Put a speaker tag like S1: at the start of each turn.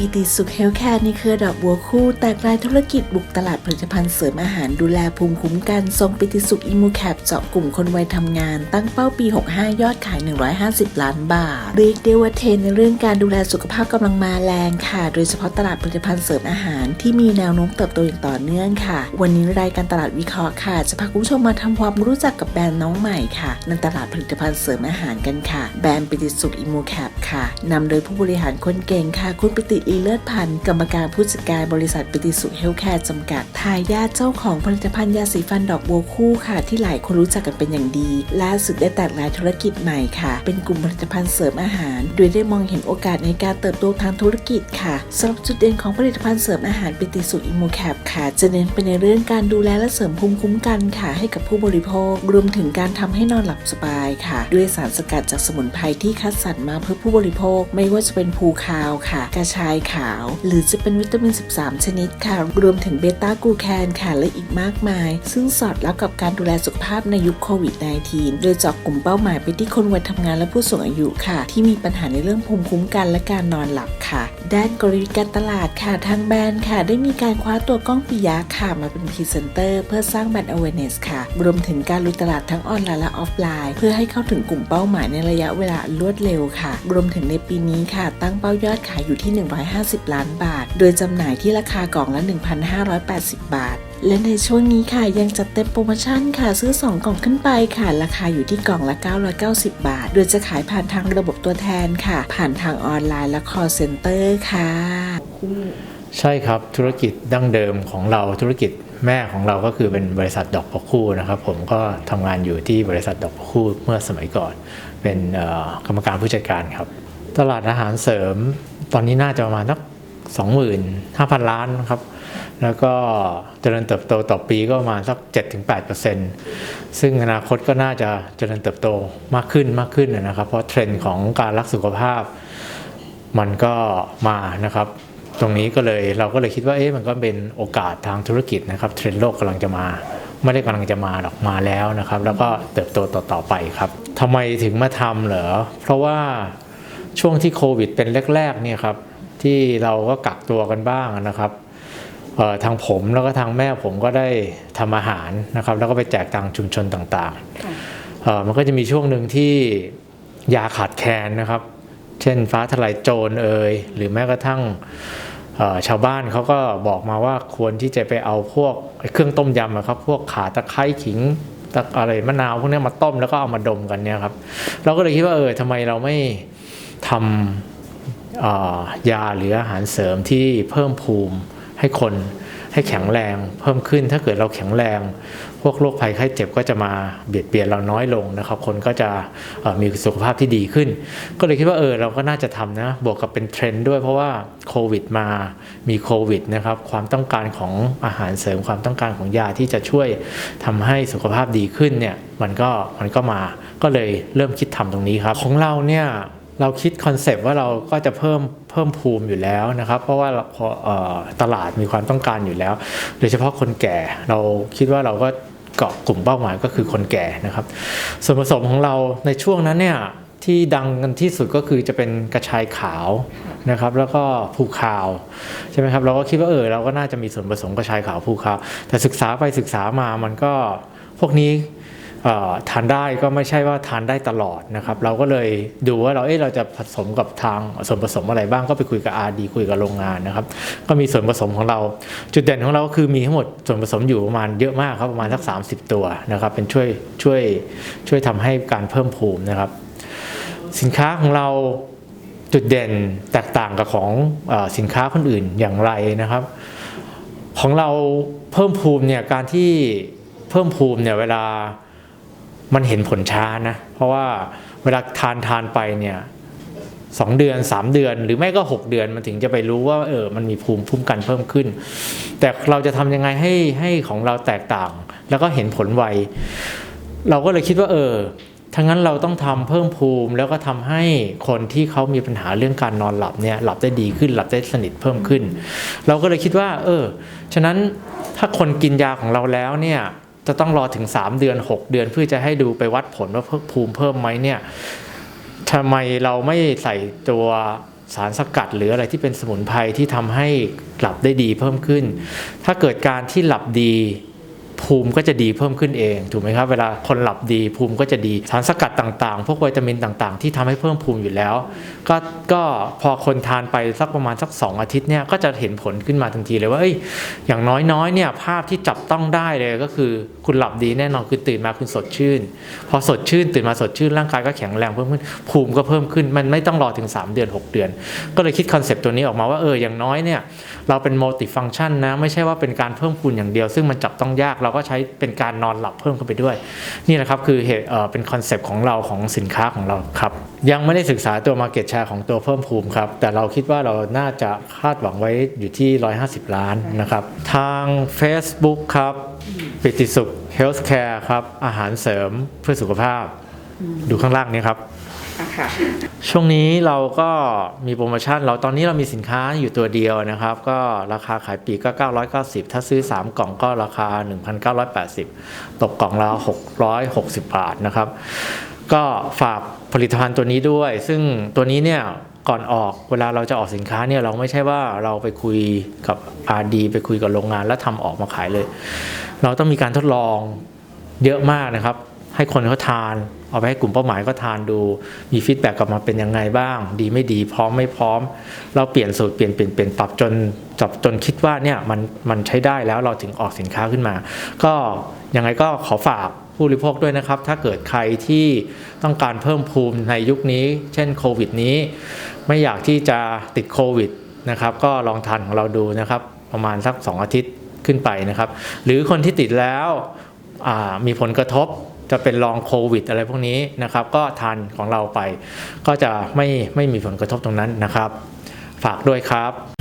S1: ปิติสุขเฮลท์แคร์ในเครือดอกบัวคู่ แตกรายธุรกิจบุกตลาดผลิตภัณฑ์เสริมอาหารดูแลภูมิคุ้มกันทรงปิติสุขอิมูแคปเจาะกลุ่มคนวัยทำงาน ตั้งเป้าปี 65 ยอดขาย 150 ล้านบาทเรียกได้ว่าเทรนในเรื่องการดูแลสุขภาพกำลังมาแรงค่ะ โดยเฉพาะตลาดผลิตภัณฑ์เสริมอาหาร ที่มีแนวโน้มเติบโตอย่างต่อเนื่องค่ะ วันนี้รายการตลาดวิเคราะห์ค่ะ จะพาคุณผู้ชมมาทำความรู้จักกับแบรนด์น้องใหม่ค่ะในตลาดผลิตภัณฑ์เสริมอาหารกันค่ะ แบรนด์ปิติสุขอิมูแคปค่ะนำโดยผู้บริหารคนเก่งค่ะคุณปิติลีเลิศพันธ์กรรมการผู้จัดการบริษัทปิติสุขเฮลท์แคร์จำกัด ทายาทเจ้าของผลิตภัณฑ์ยาสีฟันดอกบัวคู่ค่ะ ที่หลายคนรู้จักกันเป็นอย่างดี ล่าสุดได้แตกลายธุรกิจใหม่ค่ะ เป็นกลุ่มผลิตภัณฑ์เสริมอาหาร โดยได้มองเห็นโอกาสในการเติบโตทางธุรกิจค่ะสำหรับจุดเด่นของผลิตภัณฑ์เสริมอาหารปิติสุขอิมูแคปค่ะ จะเน้นไปในเรื่องการดูแลและเสริมภูมิคุ้มกันค่ะ ให้กับผู้บริโภค รวมถึงการทำให้นอนหลับสบายค่ะ ด้วยสารสกัดจากสมุนไพรที่คัดสรรมาเพื่อผู้บริโภค ไม่ว่าจะเป็นภูคาวค่ะ กระชายขาว หรือจะเป็นวิตามิน 13 ชนิดค่ะ รวมถึงเบต้ากูแคนค่ะและอีกมากมาย ซึ่งสอดรับกับการดูแลสุขภาพในยุคโควิด -19 โดยเจาะกลุ่มเป้าหมายไปที่คนวัยทำงานและผู้สูงอายุค่ะ ที่มีปัญหาในเรื่องภูมิคุ้มกันและการนอนหลับค่ะ ด้านกลยุทธ์การตลาดค่ะทางแบรนด์ค่ะ ได้มีการคว้าตัวก้องปิยะค่ะมาเป็นพรีเซนเตอร์ เพื่อสร้างแบรนด์ awareness ค่ะ รวมถึงการลุยตลาดทั้งออนไลน์และออฟไลน์ เพื่อให้เข้าถึงกลุ่มเป้าหมายในระยะเวลารวดเร็วค่ะ รวมถึงในปีนี้ค่ะ ตั้งเป้ายอดขายอยู่ที่150 ล้านบาท โดยจำหน่ายที่ราคากล่องละ 1,580 บาท และในช่วงนี้ค่ะยังจัดเต็มโปรโมชั่นค่ะซื้อ 2 กล่องขึ้นไปค่ะ ราคาอยู่ที่กล่องละ 990 บาท โดยจะขายผ่านทางระบบตัวแทนค่ะ ผ่านทางออนไลน์และ call center ค่ะ
S2: ใช่ครับธุรกิจดั้งเดิมของเราธุรกิจแม่ของเราก็คือเป็นบริษัทดอกปอคู่นะครับ ผมก็ทำงานอยู่ที่บริษัทดอกปอคู่เมื่อสมัยก่อน เป็นกรรมการผู้จัดการครับ ตลาดอาหารเสริม ตอนนี้น่าจะประมาณสัก25,000 ล้านครับ แล้วก็เจริญเติบโตต่อปีก็ประมาณสัก 7-8%ซึ่งอนาคตก็น่าจะเจริญเติบโตมากขึ้นมากขึ้นนะครับ เพราะเทรนด์ของการรักสุขภาพมันก็มานะครับ ตรงนี้ก็เลยเราก็เลยคิดว่าเอ๊ะมันก็เป็นโอกาสทางธุรกิจนะครับเทรนด์โลกกำลังจะมาไม่ได้กำลังจะมาหรอกมาแล้วนะครับ แล้วก็เติบโตต่อๆไปครับทำไมถึงมาทำเหรอเพราะว่า ช่วงที่โควิดเป็นแรกๆเนี่ยครับที่เราก็กักตัวกันบ้างนะครับเอ่อทางผมแล้วก็ทางแม่ผมก็ได้ทำอาหารนะครับ แล้วก็ไปแจกตามชุมชนต่างๆเอ่อมันก็จะมีช่วงหนึ่งที่ยาขาดแคลนนะครับ เช่นฟ้าทลายโจรเอ่ยหรือแม้กระทั่งเอ่อชาวบ้านเขาก็บอกมาว่าควรที่จะไปเอาพวกเครื่องต้มยำอะครับ พวกขาตะไคร้ขิงตะอะไรมะนาวพวกเนี้ยมาต้มแล้วก็เอามาดมกันเนี่ยครับ เราก็เลยคิดว่าเออทำไมเราไม่ ทำยาหรืออาหารเสริมที่เพิ่มภูมิให้คนให้แข็งแรงเพิ่มขึ้นถ้าเกิดเราแข็งแรง พวกโรคภัยไข้เจ็บก็จะมาเบียดเบียนเราน้อยลงนะครับ คนก็จะมีสุขภาพที่ดีขึ้น ก็เลยคิดว่าเออเราก็น่าจะทำนะบวกกับเป็นเทรนด์ด้วยเพราะว่าโควิดมามีโควิดนะครับความต้องการของอาหารเสริมความต้องการของยาที่จะช่วยทำให้สุขภาพดีขึ้นเนี่ยมันก็มันก็มาก็เลยเริ่มคิดทำตรงนี้ครับ ของเราเนี่ย เราคิดคอนเซปต์ว่าเราก็จะเพิ่มเพิ่มภูมิอยู่แล้วนะครับ เพราะว่าตลาดมีความต้องการอยู่แล้ว โดยเฉพาะคนแก่เราคิดว่าเราก็เกาะกลุ่มเป้าหมายก็คือคนแก่นะครับ ส่วนผสมของเราในช่วงนั้นเนี่ยที่ดังกันที่สุดก็คือจะเป็นกระชายขาวนะครับ แล้วก็ภูคาวใช่ไหมครับเราก็คิดว่าเออเราก็น่าจะมีส่วนผสมกระชายขาวภูคาวแต่ศึกษาไปศึกษามามันก็พวกนี้ ทานได้ก็ไม่ใช่ว่าทานได้ตลอดนะครับ เราก็เลยดูว่าเราเอ๊ะเราจะผสมกับทางส่วนผสมอะไรบ้างก็ไปคุยกับ R&D คุยกับโรงงานนะครับ ก็มีส่วนผสมของเรา จุดเด่นของเราก็คือมีทั้งหมดส่วนผสมอยู่ประมาณเยอะมากครับประมาณสัก 30 ตัวนะครับ เป็นช่วยช่วยช่วยทำให้การเพิ่มภูมินะครับ สินค้าของเราจุดเด่นแตกต่างกับของอสินค้าคนอื่นอย่างไรนะครับ ของเราเพิ่มภูมิเนี่ยการที่เพิ่มภูมิเนี่ยเวลา มันเห็นผลช้านะ เพราะว่าเวลาทานทานไปเนี่ยสองเดือนสามเดือน หรือไม่ก็หกเดือนมันถึงจะไปรู้ว่าเออมันมีภูมิคุ้มกันเพิ่มขึ้น แต่เราจะทำยังไงให้ให้ของเราแตกต่าง แล้วก็เห็นผลไวเราก็เลยคิดว่าเออทั้งนั้นเราต้องทำเพิ่มภูมิ แล้วก็ทำให้คนที่เขามีปัญหาเรื่องการนอนหลับเนี่ยหลับได้ดีขึ้นหลับได้สนิทเพิ่มขึ้น เราก็เลยคิดว่า เออ ฉะนั้นถ้าคนกินยาของเราแล้วเนี่ย จะต้องรอถึง 3 เดือน 6 เดือนเพื่อจะให้ดูไปวัดผลว่าเพิ่มภูมิเพิ่มไหมเนี่ยทำไมเราไม่ใส่ตัวสารสกัดหรืออะไรที่เป็นสมุนไพรที่ทำให้หลับได้ดีเพิ่มขึ้น ถ้าเกิดการที่หลับดี ภูมิก็จะดีเพิ่มขึ้นเองถูกไหมครับเวลาคนหลับดีภูมิก็จะดีสารสกัดต่างๆ พวกวิตามินต่างๆ ที่ทำให้เพิ่มภูมิอยู่แล้ว ก็ก็พอคนทานไปสักประมาณสัก 2 อาทิตย์เนี่ยก็จะเห็นผลขึ้นมาทันทีเลยว่าเอ้ยอย่างน้อยๆเนี่ยภาพที่จับต้องได้เลยก็คือคุณหลับดีแน่นอนคือตื่นมาคุณสดชื่น พอสดชื่นตื่นมาสดชื่นร่างกายก็แข็งแรงเพิ่มขึ้นภูมิก็เพิ่มขึ้นมันไม่ต้องรอถึง 3 เดือน 6 เดือน ก็เลยคิดคอนเซปต์ตัวนี้ออกมาว่าเอออย่างน้อยเนี่ยเราเป็นมัลติฟัง c t ชันนะไม่ใช่ว่าเป็นการเพิ่มพูนอย่างเดียว ซึ่งมันจับต้องยากเราก็ใช้เป็นการนอนหลับเพิ่มเข้าไปด้วย นี่แหละครับคือเหตุเอ่อเป็นคอนเซปต์ของเราของสินค้าของเราครับยังไม่ได้ศึกษาตัว Market Share ของตัวเพิ่มภูมิครับ แต่เราคิดว่าเราน่าจะคาดหวังไว้อยู่ที่ 150 ล้านนะครับ ทาง Facebook ครับ ปิติสุข Healthcare ครับ อาหารเสริมเพื่อสุขภาพ ดูข้างล่างนี้ครับ
S3: อะค่ะช่
S2: วงนี้เราก็มีโปรโมชั่นเราตอนนี้เรามีสินค้าอยู่ตัวเดียวนะครับ ก็ราคาขายปีกก็ 990 ถ้าซื้อ 3 กล่องก็ราคา 1,980 ตกกล่องละ660 บาทนะครับ ก็ฝากผลิตภัณฑ์ตัวนี้ด้วย ซึ่งตัวนี้เนี่ยก่อนออกเวลาเราจะออกสินค้าเนี่ยเราไม่ใช่ว่าเราไปคุยกับ RD ไปคุยกับโรงงานแล้วทำออกมาขายเลย เราต้องมีการทดลองเยอะมากนะครับ ให้คนเขาทาน เอาไปให้กลุ่มเป้าหมายก็ทานดู มีฟีดแบ็กกลับมาเป็นยังไงบ้าง ดีไม่ดีพร้อมไม่พร้อม เราเปลี่ยนสูตรเปลี่ยนเปลี่ยนเปลี่ยนปรับจนจับจนคิดว่าเนี่ยมันมันใช้ได้แล้วเราถึงออกสินค้าขึ้นมา ก็ยังไงก็ขอฝากผู้บริโภคด้วยนะครับ ถ้าเกิดใครที่ต้องการเพิ่มภูมิในยุคนี้ เช่นโควิดนี้ ไม่อยากที่จะติดโควิดนะครับก็ลองทานของเราดูนะครับประมาณสัก 2 อาทิตย์ขึ้นไปนะครับ หรือคนที่ติดแล้วมีผลกระทบ จะเป็นลองโควิด อะไรพวกนี้นะครับ ก็ทานของเราไป ก็จะไม่ไม่มีผลกระทบตรงนั้นนะครับ ฝากด้วยครับ